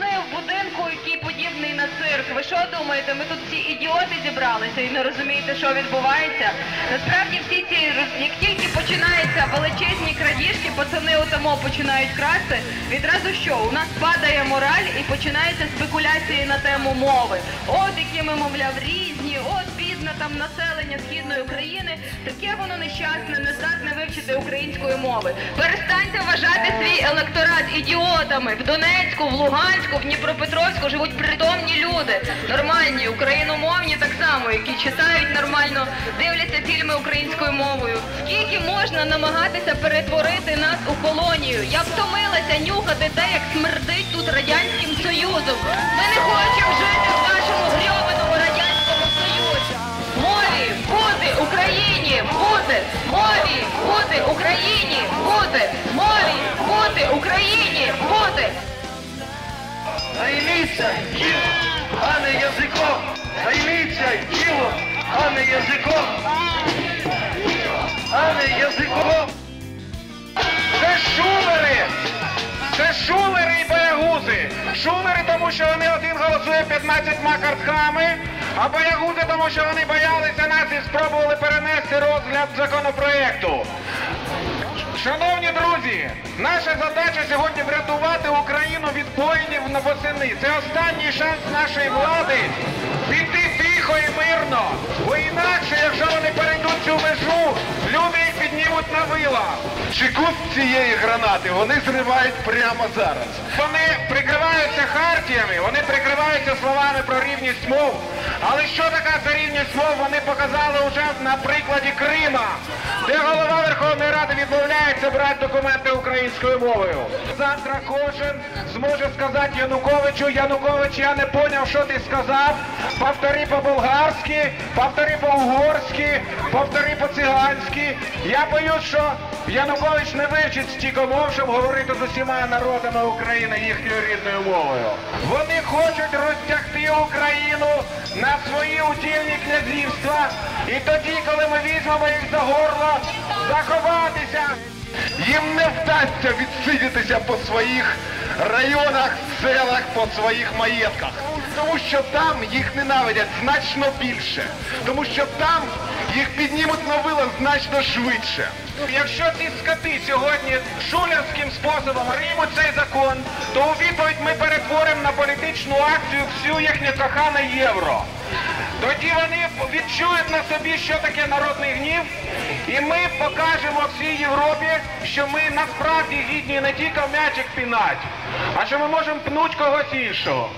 пацани в будинку, який подібний на цирк. Ви що думаєте? Ми тут всі ідіоти зібралися і не розумієте, що відбувається? Насправді всі ці як тільки починаються величезні крадіжки, пацани отамо починають красти. Відразу що? У нас падає мораль і починаються спекуляції на тему мови. От які ми, мовляв, різні, от там населення східної України, таке воно нещасне, не здатне вивчити української мови. Перестаньте вважати свій електорат ідіотами. В Донецьку, в Луганську, в Дніпропетровську живуть притомні люди, нормальні, україномовні так само, які читають нормально, дивляться фільми українською мовою. Скільки можна намагатися перетворити нас у колонію? Я втомилася нюхати те, як смердить тут радянським союзом. Мові бути Україні бути! Мові бути Україні бути! Займіться ділом, а не язиком. Займіться ділом, а не язиком. А не язиком. Це шулери! Це шулери і боягузи! Шулери, тому що вони один голосує 15 картками, а боягузи, тому що вони боялися нас і спробували перенести розгляд законопроекту. Шановні друзі, наша задача сьогодні врятувати Україну від воїнів на восени. Це останній шанс нашої влади піти тихо і мирно. Бо інакше, якщо вони перейдуть цю межу, люди їх піднімуть на вила. Чекут цієї гранати вони зривають прямо зараз. Вони прикриваються хартіями, вони прикриваються словами про рівність мов. Але що така ця рівність мов, вони показали вже на прикладі Крима, де голова Верховної Ради відмовляється брати документи українською мовою. Завтра кожен зможе сказати Януковичу, Янукович, я не поняв, що ти сказав. Повтори по-болгарськи, повтори по-угорськи, повтори по-циганськи. Я боюсь, що Янукович не вивчить стільки мов, щоб говорити з усіма народами України їхньою рідною мовою. Вони хочуть розтягти Україну на свої удільні князівства. І тоді, коли ми візьмемо їх за горло, заховатися. Їм не вдасться відсидітися по своїх районах, селах, по своїх маєтках. Тому що там їх ненавидять значно більше. Тому що там їх піднімуть на вила значно швидше. Якщо ці скоти сьогодні шулерським способом приймуть цей закон, то у відповідь ми перетворимо на політичну акцію всю їхнє кохане євро. Тоді вони відчують на собі, що таке народний гнів, і ми покажемо всій Європі, що ми насправді гідні не тільки в м'ячик пінать, а що ми можемо пнуть когось іншого.